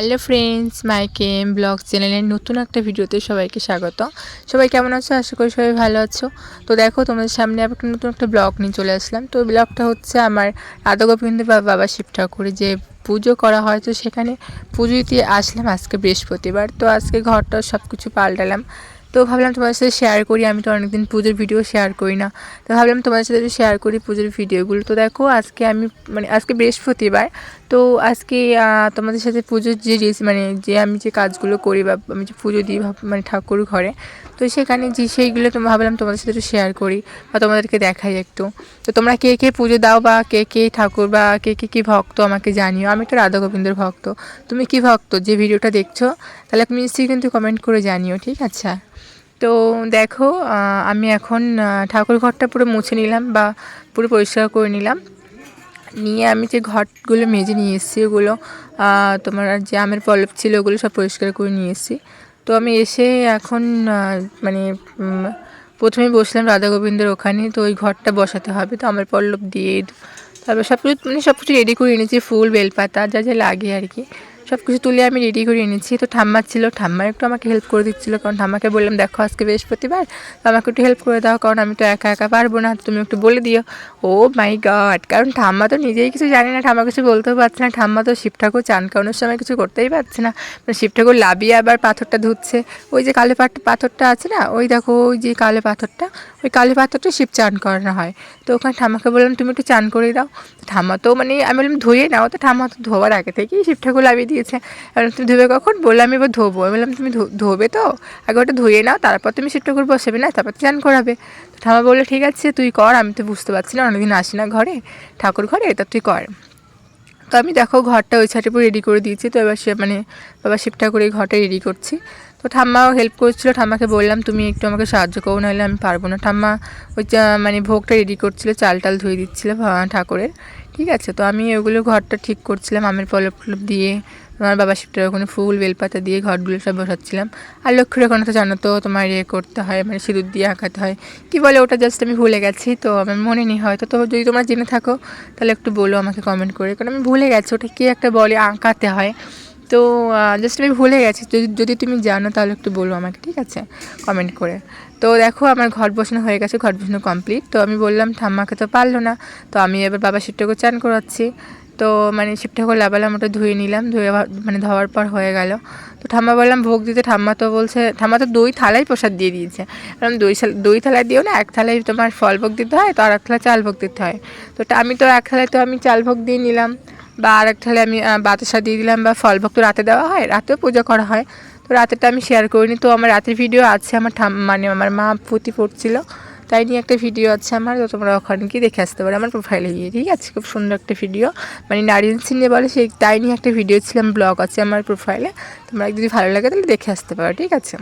Hello friends my cam blog চ্যানেলের নতুন একটা ভিডিওতে সবাইকে স্বাগত। সবাই কেমন আছো? আশা করি সবাই ভালো আছো। তো দেখো, তোমাদের সামনে আবার একটা নতুন একটা ব্লগ নিয়ে চলে আসলাম। তো ব্লগটা হচ্ছে আমার রাধা গোবিন্দ বা বাবা শিব ঠাকুরের যে পুজো করা হয়, তো সেখানে পুজো দিয়ে আসলাম আজকে বৃহস্পতিবার। তো আজকে ঘরটা সব কিছু পাল্টালাম। তো ভাবলাম তোমাদের সাথে শেয়ার করি, আমি তো অনেকদিন পুজোর ভিডিও শেয়ার করি না। তো ভাবলাম তোমাদের সাথে শেয়ার করি পুজোর ভিডিওগুলো তো দেখো, আজকে আমি মানে আজকে বৃহস্পতিবার তো আজকে তোমাদের সাথে পুজোর যে মানে যে আমি যে কাজগুলো করি বা আমি যে পুজো দিই মানে ঠাকুর ঘরে, তো সেখানে যে সেইগুলো তো ভাবলাম তোমাদের সাথে একটু শেয়ার করি বা তোমাদেরকে দেখাই একটু। তো তোমরা কে কে পুজো দাও বা কে কে ঠাকুর বা কে কে কী ভক্ত আমাকে জানিও। আমি তো রাধা গোবিন্দর ভক্ত। তুমি কি ভক্ত? যে ভিডিওটা দেখছ, তাহলে তুমি নিশ্চয়ই কিন্তু কমেন্ট করে জানিও, ঠিক আছে? তো দেখো আমি এখন ঠাকুর ঘরটা পুরো মুছে নিলাম বা পুরো পরিষ্কার করে নিলাম। নিয়ে আমি যে ঘটগুলো মেজে নিয়ে এসেছি, ওগুলো তোমার যে আমের পলপ ছিল, ওগুলো সব পরিষ্কার করে নিয়ে এসেছি। তো আমি এসে এখন মানে প্রথমে বসলাম রাধা গোবিন্দের ওখানে, তো ওই ঘরটা বসাতে হবে, তো আমার পল্লব দিয়ে, তারপর সব কিছু মানে সব কিছু রেডি করে এনেছি, ফুল, বেলপাতা, যা যা লাগে আর কি। সব কিছু তুলে আমি রেডি করে এনেছি। তো ঠাম্মা ছিল, ঠাম্মা একটু আমাকে হেল্প করে দিচ্ছিল, কারণ ঠাম্মাকে বললাম, দেখো, আজকে বৃহস্পতিবার, তো আমাকে একটু হেল্প করে দাও, কারণ আমি তো একা একা পারব না তুমি একটু বলে দিও। ও মাই গড কারণ ঠাম্মা তো নিজেই কিছু জানে না, ঠাম্মা কিছু বলতেও পারছে না। ঠাম্মা তো শিব ঠাকুর চান কারণের সময় কিছু করতেই পারছে না। মানে শিব ঠাকুর লাভিয়ে আবার পাথরটা ধুচ্ছে। ওই যে কালো পাথরটা আছে না, ওই দেখো, ওই যে কালো পাথরটা, ওই কালো পাথরটা শিব চান করানো হয়। তো ওখানে ঠাম্মাকে বললাম, তুমি একটু চান করে দাও। ঠাম্মা তো মানে আমি বললাম, ধুয়ে নাও। তো ঠাম্মা তো ধোয়ার আগে থেকেই শিব ঠাকুর লাভিয়ে দিয়েছে এবার তুমি ধুবে কখন? বললাম, আমি এবার ধোবো। আমি বললাম, তুমি ধোবে তো? আগে ওটা ধুয়ে নাও, তারপর তুমি শিব ঠাকুর বসাবে, না? তারপর চান করাবে। তো ঠাম্মা বলল, ঠিক আছে, তুই কর, আমি তো বুঝতে পারছি না, অনেকদিন আসি না ঘরে, ঠাকুর ঘরে, তা তুই কর। তো আমি দেখো ঘরটা ওই পুরো রেডি করে দিয়েছি, তো এবার সে মানে বাবা শিব ঠাকুর এই ঘরটা রেডি করছি। তো ঠাম্মাও হেল্প করছিল, ঠাম্মাকে বললাম, তুমি একটু আমাকে সাহায্য করো, নাহলে আমি পারব না। ঠাম্মা ওই মানে ভোগটা রেডি করছিল, চাল টাল ধুয়ে দিচ্ছিল ঠাকুরের। ঠিক আছে, তো আমি ওগুলো ঘরটা ঠিক করছিলাম, আমের পলপ দিয়ে আমার বাবা শিবটার ওখানে ফুল, বেলপাতা দিয়ে ঘরগুলো সব বসাচ্ছিলাম। আর লক্ষ্মীর ওখানে তো জানো তো তোমার ইয়ে করতে হয় মানে সিঁদুর দিয়ে আঁকাতে হয়। কী বলে, ওটা জাস্ট আমি ভুলে গেছি, তো আমার মনে নেই হয়তো। তো যদি তোমরা জেনে থাকো, তাহলে একটু বলো আমাকে কমেন্ট করে, কারণ আমি ভুলে গেছি ওটা কী একটা বলে আঁকাতে হয়। তো জাস্ট আমি ভুলে গেছি, যদি যদি তুমি জানো তাহলে একটু বলো আমাকে, ঠিক আছে? কমেন্ট করে। তো দেখো, আমার ঘর বসানো হয়ে গেছে, ঘর বসানো কমপ্লিট তো আমি বললাম, ঠাম্মাকে তো পারল না, তো আমি এবার বাবা শিবটাকে চান করাচ্ছি। তো মানে শিবঠাকুর লাবালাম ওটা ধুয়ে নিলাম, ধুয়ে মানে ধোয়ার পর হয়ে গেল। তো ঠাম্মা বললাম, ভোগ দিতে। ঠাম্মা তো বলছে, ঠাম্মা তো দুই থালাই প্রসাদ দিয়ে দিয়েছে। কারণ দুই দুই থালায় দিও না, এক থালায় তোমার ফল ভোগ দিতে হয়, তো আর এক থালা চাল ভোগ দিতে হয়। তো আমি তো এক থালায় তো আমি চাল ভোগ দিয়ে নিলাম, বা আর এক থালায় আমি বাতাসা দিয়ে দিলাম, বা ফল ভোগ তো রাতে দেওয়া হয়, রাতেও পুজো করা হয়। তো রাতেরটা আমি শেয়ার করিনি, তো আমার রাতের ভিডিও আছে, আমার ঠাম মানে আমার মা পুঁতি পড়ছিল তাই নিয়ে একটা ভিডিও আছে আমার, তো তোমরা ওখানে গিয়ে দেখে আসতে পারো আমার প্রোফাইলে গিয়ে, ঠিক আছে? খুব সুন্দর একটা ভিডিও মানে নারিয়েল সিনে বলে, সেই তাই নিয়ে একটা ভিডিও ছিলাম ব্লগ আছে আমার প্রোফাইলে তোমরা যদি ভালো লাগে তাহলে দেখে আসতে পারো, ঠিক আছে?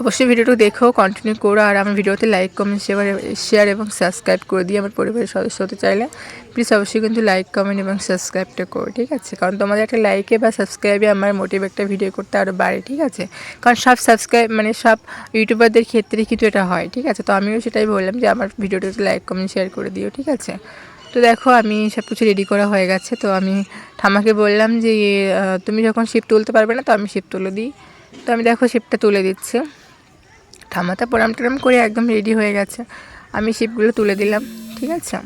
অবশ্যই ভিডিওটা দেখো কন্টিনিউ করো, আর আমার ভিডিওতে লাইক কমেন্ট শেয়ার শেয়ার এবং সাবস্ক্রাইব করে দিয়ে আমার পরিবারের সদস্য হতে চাইলে। প্লিজ অবশ্যই কিন্তু লাইক কমেন্ট এবং সাবস্ক্রাইবটা করো, ঠিক আছে? কারণ তোমাদের একটা লাইকে বা সাবস্ক্রাইবে আমার মোটিভ একটা ভিডিও করতে আরও বাড়ে, ঠিক আছে? কারণ সব সাবস্ক্রাইব মানে সব ইউটিউবারদের ক্ষেত্রে কিন্তু এটা হয়, ঠিক আছে? তো আমিও সেটাই বললাম যে আমার ভিডিওটা লাইক কমেন্ট শেয়ার করে দিও, ঠিক আছে? তো দেখো, আমি সব কিছু রেডি করা হয়ে গেছে। তো আমি ঠামাকে বললাম যে তুমি যখন শিপ তুলতে পারবে না, তো আমি শিপ তুলে দিই। তো আমি দেখো শিপটা তুলে দিচ্ছি। ঠামাতা প্রণাম টরাম করে একদম রেডি হয়ে গেছে। আমি শিপগুলো তুলে দিলাম, ঠিক আছে?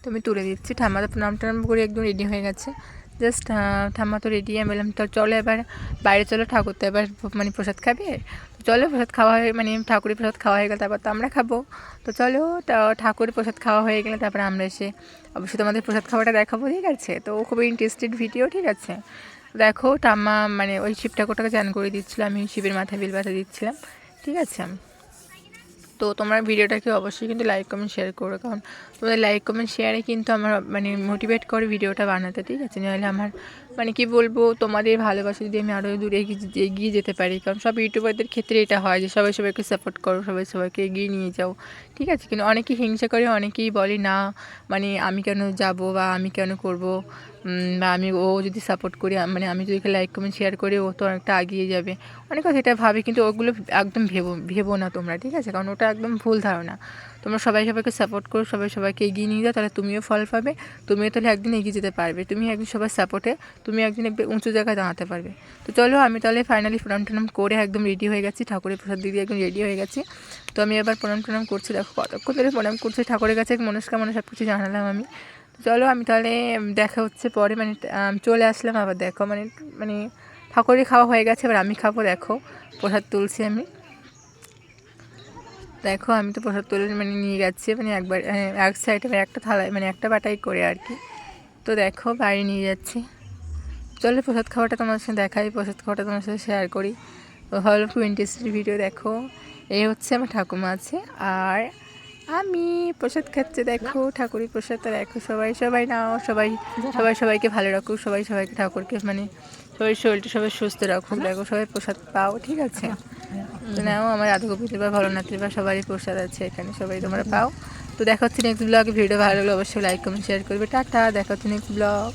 তো আমি তুলে দিচ্ছি ঠাম্মাতা প্রণাম টরাম করে একদম রেডি হয়ে গেছে। জাস্ট ঠাম্মা তো রেডি আমি বললাম, তো চলো এবার বাইরে চলো, ঠাকুর তো এবার মানে প্রসাদ খাবে? তো চলো, প্রসাদ খাওয়া হয়ে মানে ঠাকুরের প্রসাদ খাওয়া হয়ে গেলে, তারপর তো আমরা খাব। তো চলো ঠাকুরের প্রসাদ খাওয়া হয়ে গেলে তারপর আমরা এসে অবশ্যই তোমাদের প্রসাদ খাওয়াটা দেখাবো, ঠিক আছে? তো খুবই ইন্টারেস্টেড ভিডিও ঠিক আছে? দেখো, ঠাম্মা মানে ওই শিব ঠাকুরটাকে চান করে দিচ্ছিল, আমি শিবের মাথায় বিল ব্যথা দিচ্ছিলাম। ঠিক আছে? তো তোমরা ভিডিওটাকে অবশ্যই কিন্তু লাইক কমেন্ট শেয়ার করো। কারণ তোমাদের লাইক কমেন্ট শেয়ারে কিন্তু আমার মানে মোটিভেট করে ভিডিওটা বানাতে, ঠিক আছে? নাহলে আমার মানে কি বলব, তোমাদের ভালোবাসা যদি আমি আরও দূরে এগিয়ে যেতে পারি। কারণ সব ইউটিউবারদের ক্ষেত্রে এটা হয় যে সবাই সবাইকে সাপোর্ট করো, সবাই সবাইকে এগিয়ে নিয়ে যাও। ঠিক আছে, কিন্তু অনেকেই হিংসা করে, অনেকেই বলে, না মানে আমি কেন যাব বা আমি কেন করব? বা আমি, ও যদি সাপোর্ট করি মানে আমি যদি লাইক কমেন্ট শেয়ার করি, ও তো অনেকটা এগিয়ে যাবে। অনেক কথা এটা ভাবে, কিন্তু ওগুলো একদম ভেবো ভেবো না তোমরা, ঠিক আছে? কারণ ওটা একদম ভুল ধারণা। তোমরা সবাই সবাইকে সাপোর্ট করো, সবাই সবাইকে এগিয়ে নিয়ে যাও, তাহলে তুমিও ফল পাবে, তুমিও তাহলে একদিন এগিয়ে যেতে পারবে, তুমি একদিন সবার সাপোর্টে তুমি একদিন উঁচু জায়গায় দাঁড়াতে পারবে। তো চলো আমি তাহলে ফাইনালি প্রণাম টনাম করে একদম রেডি হয়ে গেছি, ঠাকুরের প্রসাদ দিদি একদম রেডি হয়ে গেছি। তো আমি এবার প্রণাম টনাম করছি, দেখো কতক্ষণ ধরে প্রণাম করছি, ঠাকুরের কাছে মনস্কামনা সব কিছু জানালাম আমি। চলো আমি তাহলে দেখা হচ্ছে পরে মানে চলে আসলাম, আবার দেখো মানে মানে ঠাকুরের খাওয়া হয়ে গেছে, এবার আমি খাব, দেখো, প্রসাদ তুলছি আমি। দেখো, আমি তো প্রসাদ তুলে মানে নিয়ে যাচ্ছি মানে একবার এক সাইডে মানে একটা থালায় মানে একটা বাটাই করে আর কি। তো দেখো বাইরে নিয়ে যাচ্ছি। চলো, প্রসাদ খাওয়াটা তোমার সাথে দেখাই, প্রসাদ খাওয়াটা তোমার সাথে শেয়ার করি। ভালো খুব ইন্টারেস্টেড ভিডিও দেখো। এই হচ্ছে আমার ঠাকুমা আছে, আর আমি প্রসাদ খাচ্ছে, দেখো, ঠাকুরের প্রসাদটা দেখো সবাই সবাই নাও, সবাই সবাই সবাইকে ভালো রাখুক, সবাই সবাইকে ঠাকুরকে মানে সবাই শরীরটা সবাই সুস্থ রাখুক, দেখো, সবাই প্রসাদ পাও, ঠিক আছে? নাও, আমার রাধাগোবিন্দের বা ভরনাথের বা সবারই প্রসাদ আছে এখানে, সবাই তোমরা পাও। তো দেখা হচ্ছে নেক্সট ব্লগে ভিডিও ভালো লাগলে অবশ্যই লাইক কমেন্ট শেয়ার করবে। টাটা, দেখা হচ্ছে নেক্সট ব্লগ